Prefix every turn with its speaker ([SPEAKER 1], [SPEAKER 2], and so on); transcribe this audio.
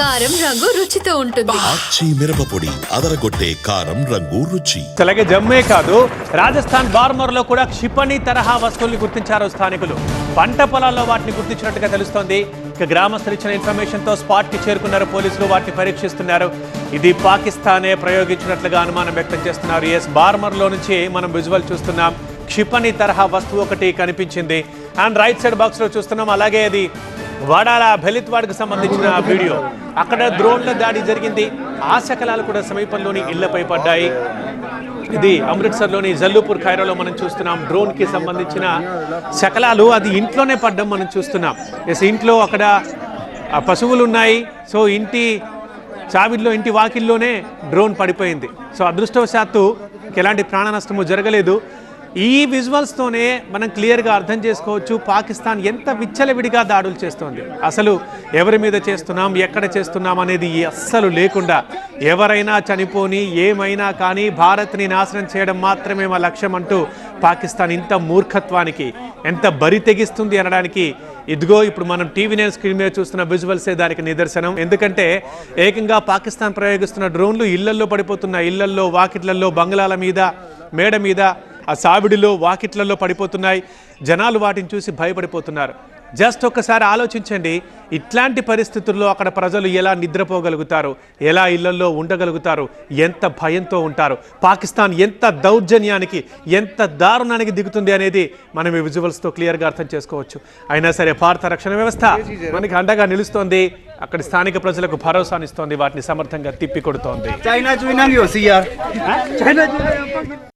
[SPEAKER 1] కారం రంగు రుచితో ఉంటుంది.
[SPEAKER 2] ఆచి మిరపపొడి అదరగొట్టే కారం రంగు రుచి.
[SPEAKER 3] అలాగే జమ్మే కాదు రాజస్థాన్ బార్మర్లో కూడా క్షిపణి తరహా వస్తువుల్ని గుర్తించారు స్థానికులు. పంట పొలాల్లో వాటిని గుర్తించినట్టుగా తెలుస్తోంది. ఇక గ్రామస్తులు ఇచ్చిన ఇన్ఫర్మేషన్తో స్పాట్కి చేరుకున్నారు పోలీసులు వాటిని పరీక్షిస్తున్నారు. ఇది పాకిస్తానే ప్రయోగించినట్లుగా అనుమానం వ్యక్తం చేస్తున్నారు. ఎస్ బార్మర్లో నుంచి మనం విజువల్ చూస్తున్నాం. క్షిపణి తరహా వస్తువు ఒకటి కనిపించింది. అండ్ రైట్ సైడ్ బాక్స్లో చూస్తున్నాం. అలాగే అది వాడాల బెలిత్వాడ్కి సంబంధించిన వీడియో. అక్కడ డ్రోన్ల దాడి జరిగింది. ఆ శకలాలు కూడా సమీపంలోని ఇళ్ళపై పడ్డాయి. ఇది అమృత్సర్లోని జల్లూపూర్ ఖైరాలో మనం చూస్తున్నాం. డ్రోన్కి సంబంధించిన శకలాలు అది ఇంట్లోనే పడ్డం మనం చూస్తున్నాం. ఎస్ ఇంట్లో అక్కడ పశువులు ఉన్నాయి సో ఇంటి చావిల్లో ఇంటి వాకిల్లోనే డ్రోన్ పడిపోయింది. సో అదృష్టవశాత్తు ఎలాంటి ప్రాణ నష్టము జరగలేదు. ఈ విజువల్స్తోనే మనం క్లియర్గా అర్థం చేసుకోవచ్చు పాకిస్తాన్ ఎంత విచ్చలవిడిగా దాడులు చేస్తోంది. అసలు ఎవరి మీద చేస్తున్నాం ఎక్కడ చేస్తున్నాం అనేది అస్సలు లేకుండా ఎవరైనా చనిపోని ఏమైనా కానీ భారత్ని నాశనం చేయడం మాత్రమే మా లక్ష్యం అంటూ పాకిస్తాన్ ఇంత మూర్ఖత్వానికి ఎంత బరి తెగిస్తుంది అనడానికి ఇదిగో ఇప్పుడు మనం టీవీ నేను స్క్రీన్ మీద చూస్తున్న విజువల్సే దానికి నిదర్శనం. ఎందుకంటే ఏకంగా పాకిస్తాన్ ప్రయోగిస్తున్న డ్రోన్లు ఇళ్ళల్లో పడిపోతున్న ఇళ్ళల్లో వాకిట్లల్లో బంగ్లాల మీద మేడ మీద ఆ సావిడిలో వాకిట్లలో పడిపోతున్నాయి. జనాలు వాటిని చూసి భయపడిపోతున్నారు. జస్ట్ ఒక్కసారి ఆలోచించండి ఇట్లాంటి పరిస్థితుల్లో అక్కడ ప్రజలు ఎలా నిద్రపోగలుగుతారు? ఎలా ఇళ్ళలో ఉండగలుగుతారు? ఎంత భయంతో ఉంటారు? పాకిస్తాన్ ఎంత దౌర్జన్యానికి ఎంత దారుణానికి దిగుతుంది అనేది మనం ఈ విజువల్స్తో క్లియర్గా అర్థం చేసుకోవచ్చు. అయినా సరే భారత రక్షణ వ్యవస్థ మనకి అండగా నిలుస్తోంది. అక్కడి స్థానిక ప్రజలకు భరోసానిస్తోంది. వాటిని సమర్థంగా తిప్పికొడుతోంది.